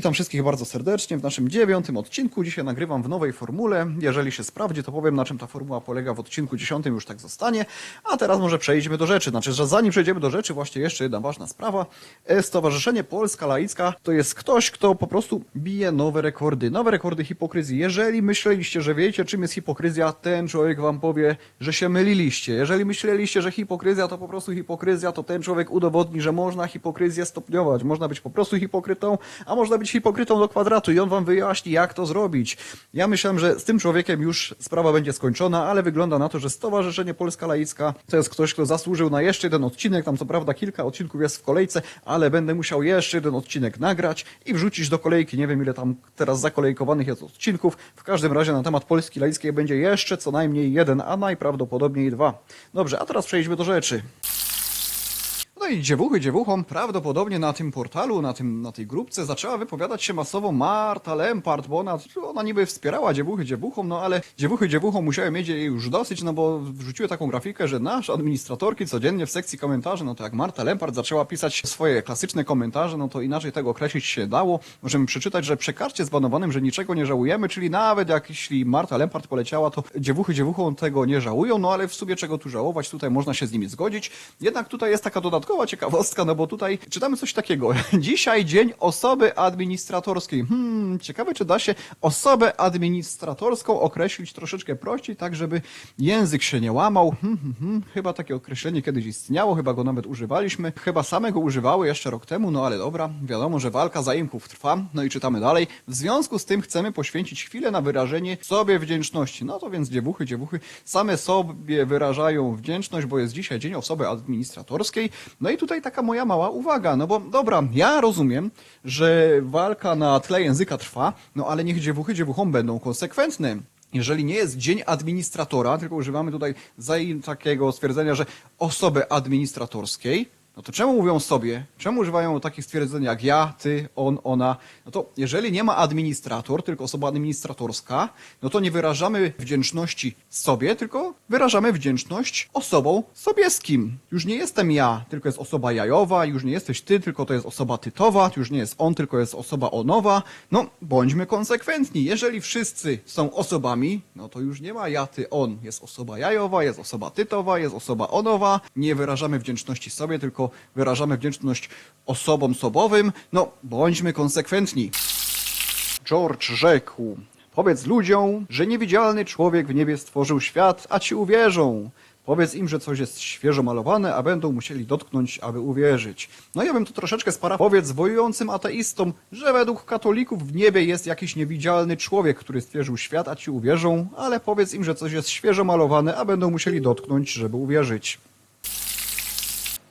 Witam wszystkich bardzo serdecznie w naszym dziewiątym odcinku. Dzisiaj nagrywam w nowej formule. Jeżeli się sprawdzi, to powiem na czym ta formuła polega w odcinku dziesiątym, już tak zostanie. A teraz może przejdźmy do rzeczy. Znaczy, że zanim przejdziemy do rzeczy, właśnie jeszcze jedna ważna sprawa. E, Stowarzyszenie Polska Laicka to jest ktoś, kto po prostu bije nowe rekordy. Nowe rekordy hipokryzji. Jeżeli myśleliście, że wiecie czym jest hipokryzja, ten człowiek wam powie, że się myliliście. Jeżeli myśleliście, że hipokryzja to po prostu hipokryzja, to ten człowiek udowodni, że można hipokryzję stopniować. Można być po prostu hipokrytą, a można być hipokrytą do kwadratu i on wam wyjaśni, jak to zrobić. Ja myślałem, że z tym człowiekiem już sprawa będzie skończona, ale wygląda na to, że Stowarzyszenie Polska Laicka to jest ktoś, kto zasłużył na jeszcze jeden odcinek. Tam co prawda kilka odcinków jest w kolejce, ale będę musiał jeszcze jeden odcinek nagrać i wrzucić do kolejki. Nie wiem, ile tam teraz zakolejkowanych jest odcinków. W każdym razie na temat Polski Laickiej będzie jeszcze co najmniej jeden, a najprawdopodobniej dwa. Dobrze, a teraz przejdźmy do rzeczy. No i dziewuchy dziewuchom prawdopodobnie na tym portalu, na, tym, na tej grupce zaczęła wypowiadać się masowo Marta Lempart, bo ona, ona niby wspierała dziewuchy dziewuchom, no ale dziewuchy dziewuchom musiały mieć jej już dosyć, no bo wrzuciły taką grafikę, że nasz administratorki codziennie w sekcji komentarzy, no to jak Marta Lempart zaczęła pisać swoje klasyczne komentarze, no to inaczej tego określić się dało. Możemy przeczytać, że przekarcie zbanowanym, że niczego nie żałujemy, czyli nawet jak jeśli Marta Lempart poleciała, to dziewuchy dziewuchom tego nie żałują, no ale w sumie czego tu żałować, tutaj można się z nimi zgodzić. Jednak tutaj jest taka dodatkowa ciekawostka, no bo tutaj czytamy coś takiego. Dzisiaj dzień osoby administratorskiej. Hmm, ciekawe, czy da się osobę administratorską określić troszeczkę prościej, tak żeby język się nie łamał. Hmm, hmm, hmm. Chyba takie określenie kiedyś istniało, chyba go nawet używaliśmy. Chyba samego używały jeszcze rok temu, no ale dobra, wiadomo, że walka zaimków trwa. No i czytamy dalej. W związku z tym chcemy poświęcić chwilę na wyrażenie sobie wdzięczności. No to więc dziewuchy, dziewuchy same sobie wyrażają wdzięczność, bo jest dzisiaj dzień osoby administratorskiej. No i tutaj taka moja mała uwaga, no bo dobra, ja rozumiem, że walka na tle języka trwa, no ale niech dziewuchy dziewuchom będą konsekwentne. Jeżeli nie jest dzień administratora, tylko używamy tutaj takiego stwierdzenia, że osoby administratorskiej, no to czemu mówią sobie? Czemu używają takich stwierdzeń jak ja, ty, on, ona? No to jeżeli nie ma administrator, tylko osoba administratorska, no to nie wyrażamy wdzięczności sobie, tylko wyrażamy wdzięczność osobom sobieskim. Już nie jestem ja, tylko jest osoba jajowa, już nie jesteś ty, tylko to jest osoba tytowa, już nie jest on, tylko jest osoba onowa. No, bądźmy konsekwentni. Jeżeli wszyscy są osobami, no to już nie ma ja, ty, on. Jest osoba jajowa, jest osoba tytowa, jest osoba onowa. Nie wyrażamy wdzięczności sobie, tylko wyrażamy wdzięczność osobom sobowym. No, bądźmy konsekwentni. George rzekł: Powiedz ludziom, że niewidzialny człowiek w niebie stworzył świat, a ci uwierzą. Powiedz im, że coś jest świeżo malowane, a będą musieli dotknąć, aby uwierzyć. No ja bym to troszeczkę spara. Powiedz wojującym ateistom, że według katolików w niebie jest jakiś niewidzialny człowiek, który stworzył świat, a ci uwierzą, ale powiedz im, że coś jest świeżo malowane, a będą musieli dotknąć, żeby uwierzyć.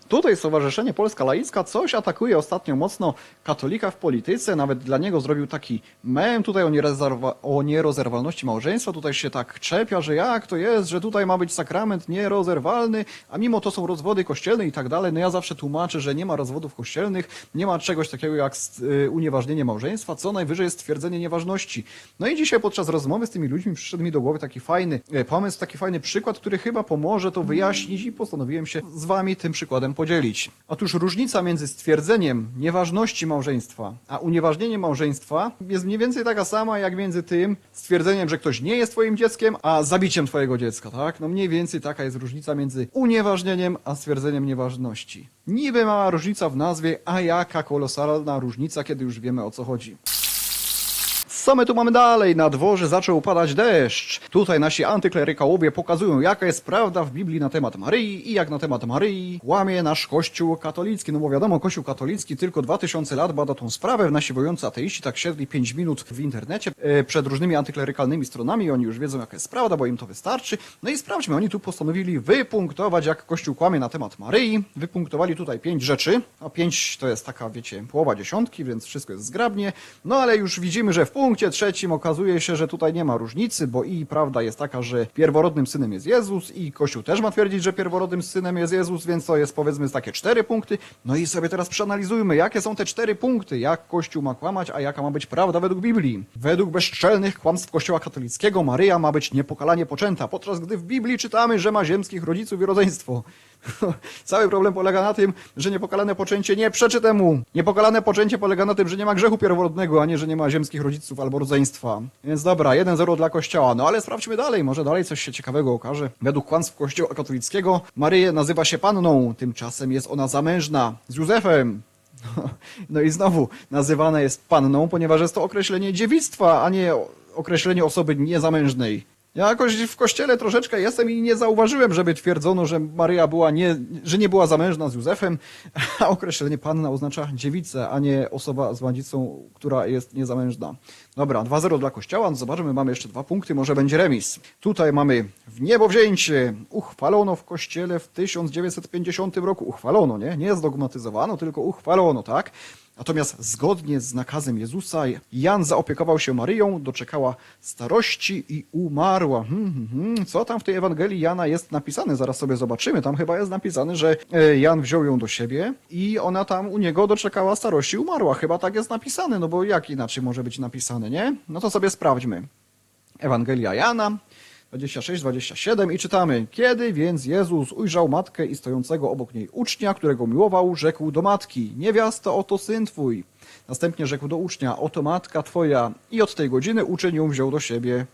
Tutaj Stowarzyszenie Polska Laicka coś atakuje ostatnio mocno katolika w polityce, nawet dla niego zrobił taki mem tutaj o, nierezerwa- o nierozerwalności małżeństwa, tutaj się tak czepia, że jak to jest, że tutaj ma być sakrament nierozerwalny, a mimo to są rozwody kościelne i tak dalej. No ja zawsze tłumaczę, że nie ma rozwodów kościelnych, nie ma czegoś takiego jak y, unieważnienie małżeństwa, co najwyżej jest stwierdzenie nieważności. No i dzisiaj podczas rozmowy z tymi ludźmi przyszedł mi do głowy taki fajny e, pomysł, taki fajny przykład, który chyba pomoże to wyjaśnić i postanowiłem się z wami tym przykładem podzielić. Otóż różnica między stwierdzeniem nieważności małżeństwa, a unieważnieniem małżeństwa jest mniej więcej taka sama, jak między tym stwierdzeniem, że ktoś nie jest twoim dzieckiem, a zabiciem twojego dziecka, tak? No mniej więcej taka jest różnica między unieważnieniem, a stwierdzeniem nieważności. Niby mała różnica w nazwie, a jaka kolosalna różnica, kiedy już wiemy o co chodzi. Co my tu mamy dalej? Na dworze zaczął padać deszcz. Tutaj nasi antyklerykałowie pokazują, jaka jest prawda w Biblii na temat Maryi i jak na temat Maryi łamie nasz Kościół katolicki. No bo wiadomo, Kościół katolicki tylko 2000 lat bada tą sprawę. Nasi wojący ateiści tak siedli 5 minut w internecie e, przed różnymi antyklerykalnymi stronami. Oni już wiedzą, jaka jest prawda, bo im to wystarczy. No i sprawdźmy, oni tu postanowili wypunktować, jak Kościół kłamie na temat Maryi. Wypunktowali tutaj pięć rzeczy. A pięć to jest taka, wiecie, połowa dziesiątki, więc wszystko jest zgrabnie. No ale już widzimy, że w punkcie trzecim okazuje się, że tutaj nie ma różnicy, bo i prawda jest taka, że pierworodnym synem jest Jezus i Kościół też ma twierdzić, że pierworodnym synem jest Jezus, więc to jest powiedzmy takie cztery punkty. No i sobie teraz przeanalizujmy, jakie są te cztery punkty, jak Kościół ma kłamać, a jaka ma być prawda według Biblii. Według bezczelnych kłamstw Kościoła katolickiego Maryja ma być niepokalanie poczęta, podczas gdy w Biblii czytamy, że ma ziemskich rodziców i rodzeństwo. Cały problem polega na tym, że niepokalane poczęcie nie przeczy temu. Niepokalane poczęcie polega na tym, że nie ma grzechu pierworodnego, a nie, że nie ma ziemskich rodziców albo rodzeństwa. Więc dobra, 1-0 dla Kościoła. No ale sprawdźmy dalej, może dalej coś się ciekawego okaże. Według kłamstw Kościoła katolickiego Maryję nazywa się panną, tymczasem jest ona zamężna z Józefem. No i znowu nazywana jest panną, ponieważ jest to określenie dziewictwa, a nie określenie osoby niezamężnej. Ja jakoś w kościele troszeczkę jestem i nie zauważyłem, żeby twierdzono, że Maryja była nie, że nie była zamężna z Józefem, a określenie panna oznacza dziewicę, a nie osoba z mładzicą, która jest niezamężna. Dobra, 2-0 dla kościoła, no zobaczymy, mamy jeszcze dwa punkty, może będzie remis. Tutaj mamy w niebo wzięcie. Uchwalono w kościele w 1950 roku. Uchwalono, nie? Nie zdogmatyzowano, tylko uchwalono, tak? Natomiast zgodnie z nakazem Jezusa Jan zaopiekował się Maryją, doczekała starości i umarła. Hmm, hmm, hmm. Co tam w tej Ewangelii Jana jest napisane? Zaraz sobie zobaczymy. Tam chyba jest napisane, że e, Jan wziął ją do siebie i ona tam u niego doczekała starości i umarła. Chyba tak jest napisane, no bo jak inaczej może być napisane, nie? No to sobie sprawdźmy. Ewangelia Jana, 26-27 i czytamy. Kiedy więc Jezus ujrzał matkę i stojącego obok niej ucznia, którego miłował, rzekł do matki, niewiasto, oto syn twój. Następnie rzekł do ucznia, oto matka twoja. I od tej godziny uczeń ją wziął do siebie.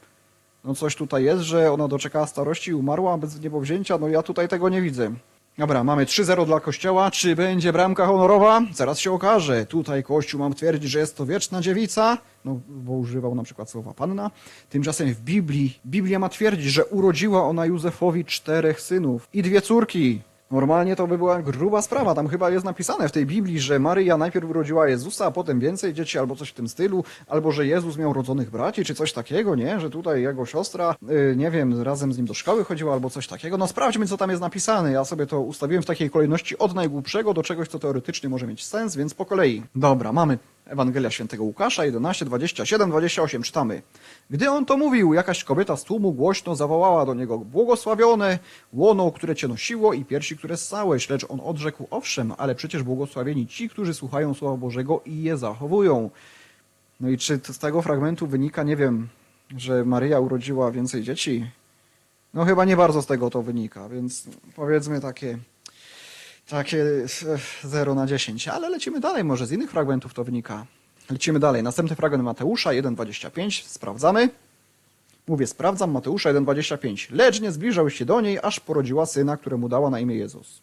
No coś tutaj jest, że ona doczekała starości i umarła bez niebowzięcia, no ja tutaj tego nie widzę. Dobra, mamy 3-0 dla Kościoła. Czy będzie bramka honorowa? Zaraz się okaże. Tutaj Kościół mam twierdzić, że jest to wieczna dziewica, no bo używał na przykład słowa panna. Tymczasem w Biblii, Biblia ma twierdzić, że urodziła ona Józefowi czterech synów i dwie córki. Normalnie to by była gruba sprawa. Tam chyba jest napisane w tej Biblii, że Maryja najpierw urodziła Jezusa, a potem więcej dzieci, albo coś w tym stylu, albo że Jezus miał rodzonych braci, czy coś takiego, nie? Że tutaj jego siostra, yy, nie wiem, razem z nim do szkoły chodziła, albo coś takiego. No sprawdźmy, co tam jest napisane. Ja sobie to ustawiłem w takiej kolejności od najgłupszego do czegoś, co teoretycznie może mieć sens, więc po kolei. Dobra, mamy Ewangelia Świętego Łukasza 11, 27, 28 czytamy. Gdy on to mówił, jakaś kobieta z tłumu głośno zawołała do niego błogosławione łono, które cię nosiło i piersi, które ssałeś. Lecz on odrzekł, owszem, ale przecież błogosławieni ci, którzy słuchają Słowa Bożego i je zachowują. No i czy z tego fragmentu wynika, nie wiem, że Maryja urodziła więcej dzieci? No chyba nie bardzo z tego to wynika, więc powiedzmy takie takie 0 na 10, ale lecimy dalej, może z innych fragmentów to wynika. Lecimy dalej. Następny fragment Mateusza 1,25. Sprawdzamy. Mówię, sprawdzam Mateusza 1,25. Lecz nie zbliżał się do niej, aż porodziła syna, któremu dała na imię Jezus.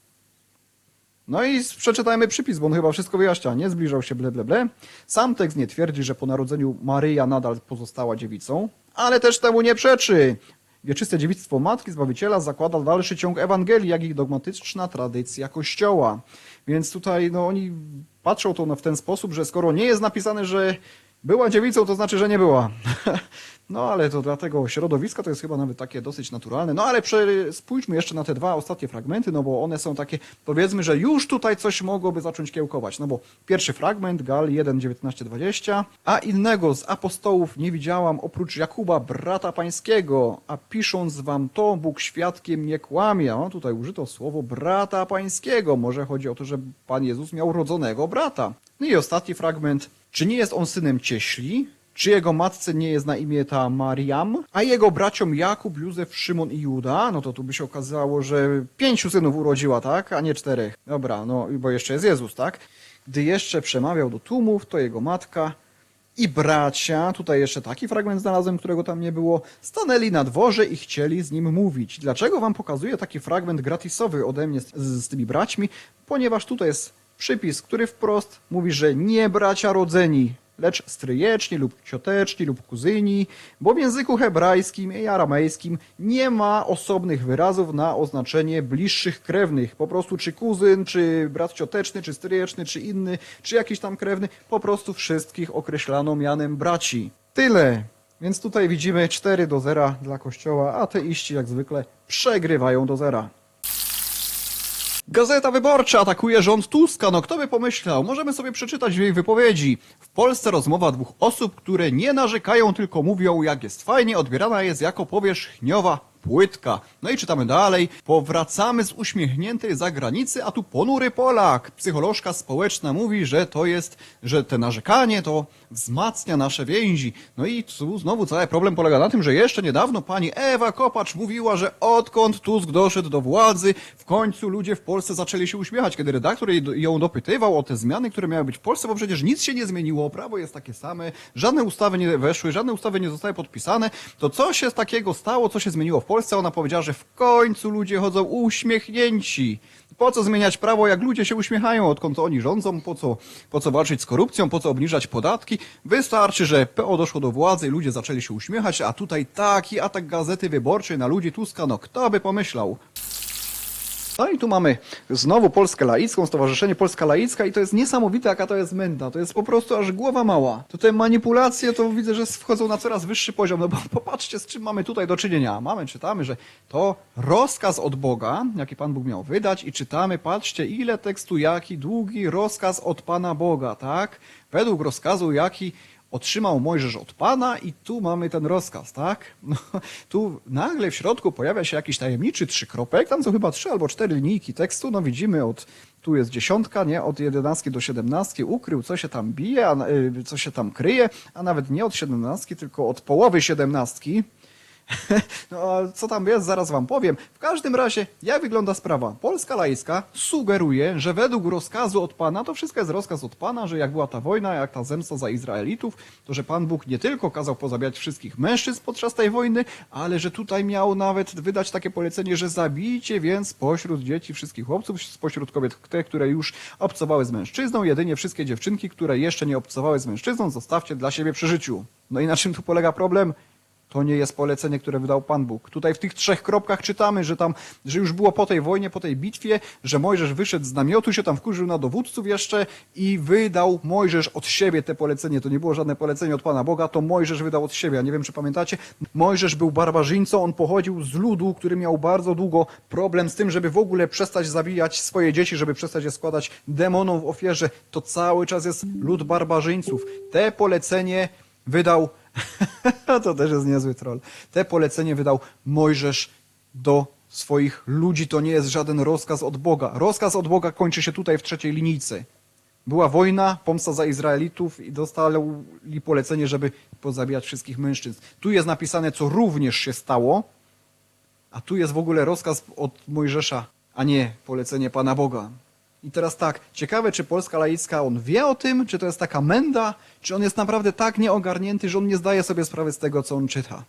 No i przeczytajmy przypis, bo on chyba wszystko wyjaśnia. Nie zbliżał się ble, ble, ble. Sam tekst nie twierdzi, że po narodzeniu Maryja nadal pozostała dziewicą, ale też temu nie przeczy. Wieczyste dziewictwo Matki Zbawiciela zakłada dalszy ciąg Ewangelii, jak i dogmatyczna tradycja Kościoła. Więc tutaj no, oni patrzą to w ten sposób, że skoro nie jest napisane, że była dziewicą, to znaczy, że nie była. No ale to dla tego środowiska to jest chyba nawet takie dosyć naturalne. No ale spójrzmy jeszcze na te dwa ostatnie fragmenty, no bo one są takie, powiedzmy, że już tutaj coś mogłoby zacząć kiełkować. No bo pierwszy fragment, Gal 1, 19, 20. A innego z apostołów nie widziałam oprócz Jakuba, brata pańskiego. A pisząc wam to, Bóg świadkiem nie kłamie. No tutaj użyto słowo brata pańskiego. Może chodzi o to, że Pan Jezus miał rodzonego brata. No i ostatni fragment. Czy nie jest on synem cieśli? Czy jego matce nie jest na imię ta Mariam, a jego braciom Jakub, Józef, Szymon i Juda? No to tu by się okazało, że pięciu synów urodziła, tak? A nie czterech. Dobra, no bo jeszcze jest Jezus, tak? Gdy jeszcze przemawiał do tłumów, to jego matka i bracia, tutaj jeszcze taki fragment znalazłem, którego tam nie było, stanęli na dworze i chcieli z nim mówić. Dlaczego wam pokazuję taki fragment gratisowy ode mnie z, z tymi braćmi? Ponieważ tutaj jest przypis, który wprost mówi, że nie bracia rodzeni, lecz stryjeczni lub cioteczni lub kuzyni, bo w języku hebrajskim i aramejskim nie ma osobnych wyrazów na oznaczenie bliższych krewnych. Po prostu czy kuzyn, czy brat cioteczny, czy stryjeczny, czy inny, czy jakiś tam krewny, po prostu wszystkich określano mianem braci. Tyle. Więc tutaj widzimy 4 do 0 dla kościoła, a ateiści jak zwykle przegrywają do zera. Gazeta Wyborcza atakuje rząd Tuska. No kto by pomyślał? Możemy sobie przeczytać w jej wypowiedzi. W Polsce rozmowa dwóch osób, które nie narzekają, tylko mówią jak jest fajnie, odbierana jest jako powierzchniowa płytka. No i czytamy dalej. Powracamy z uśmiechniętej zagranicy, a tu ponury Polak. Psycholożka społeczna mówi, że to jest, że te narzekanie to wzmacnia nasze więzi. No i tu znowu cały problem polega na tym, że jeszcze niedawno pani Ewa Kopacz mówiła, że odkąd Tusk doszedł do władzy, w końcu ludzie w Polsce zaczęli się uśmiechać, kiedy redaktor ją dopytywał o te zmiany, które miały być w Polsce, bo przecież nic się nie zmieniło, prawo jest takie same, żadne ustawy nie weszły, żadne ustawy nie zostały podpisane. To co się takiego stało, co się zmieniło w Polsce? Ona powiedziała, że w końcu ludzie chodzą uśmiechnięci. Po co zmieniać prawo, jak ludzie się uśmiechają, odkąd oni rządzą, po co, po co walczyć z korupcją, po co obniżać podatki? Wystarczy, że PO doszło do władzy, ludzie zaczęli się uśmiechać, a tutaj taki atak Gazety Wyborczej na ludzi Tuska, no kto by pomyślał? No i tu mamy znowu Polskę Laicką, Stowarzyszenie Polska Laicka i to jest niesamowite, jaka to jest męda. To jest po prostu aż głowa mała. Tutaj manipulacje to widzę, że wchodzą na coraz wyższy poziom, no bo popatrzcie, z czym mamy tutaj do czynienia. Mamy, czytamy, że to rozkaz od Boga, jaki Pan Bóg miał wydać i czytamy, patrzcie, ile tekstu, jaki długi rozkaz od Pana Boga, tak? Według rozkazu, jaki otrzymał Mojżesz od Pana i tu mamy ten rozkaz, tak? No, tu nagle w środku pojawia się jakiś tajemniczy trzykropek, tam są chyba trzy albo cztery linijki tekstu, no widzimy od, tu jest dziesiątka, nie? Od jedenastki do siedemnastki ukrył, co się tam bije, a, y, co się tam kryje, a nawet nie od siedemnastki, tylko od połowy siedemnastki. No, a co tam jest, zaraz wam powiem. W każdym razie, jak wygląda sprawa? Polska laicka sugeruje, że według rozkazu od Pana, to wszystko jest rozkaz od Pana, że jak była ta wojna, jak ta zemsta za Izraelitów, to że Pan Bóg nie tylko kazał pozabijać wszystkich mężczyzn podczas tej wojny, ale że tutaj miał nawet wydać takie polecenie, że zabijcie więc spośród dzieci wszystkich chłopców, spośród kobiet te, które już obcowały z mężczyzną, jedynie wszystkie dziewczynki, które jeszcze nie obcowały z mężczyzną, zostawcie dla siebie przy życiu. No i na czym tu polega problem? To nie jest polecenie, które wydał Pan Bóg. Tutaj w tych trzech kropkach czytamy, że tam, że już było po tej wojnie, po tej bitwie, że Mojżesz wyszedł z namiotu, się tam wkurzył na dowódców jeszcze i wydał Mojżesz od siebie te polecenie. To nie było żadne polecenie od Pana Boga, to Mojżesz wydał od siebie. Ja nie wiem, czy pamiętacie. Mojżesz był barbarzyńcą, on pochodził z ludu, który miał bardzo długo problem z tym, żeby w ogóle przestać zabijać swoje dzieci, żeby przestać je składać demonom w ofierze. To cały czas jest lud barbarzyńców. Te polecenie wydał to też jest niezły troll. Te polecenie wydał Mojżesz do swoich ludzi. To nie jest żaden rozkaz od Boga. Rozkaz od Boga kończy się tutaj w trzeciej linijce. Była wojna, pomsta za Izraelitów i dostali polecenie, żeby pozabijać wszystkich mężczyzn. Tu jest napisane, co również się stało, a tu jest w ogóle rozkaz od Mojżesza, a nie polecenie Pana Boga. I teraz tak, ciekawe, czy Polska laicka, on wie o tym, czy to jest taka menda, czy on jest naprawdę tak nieogarnięty, że on nie zdaje sobie sprawy z tego, co on czyta.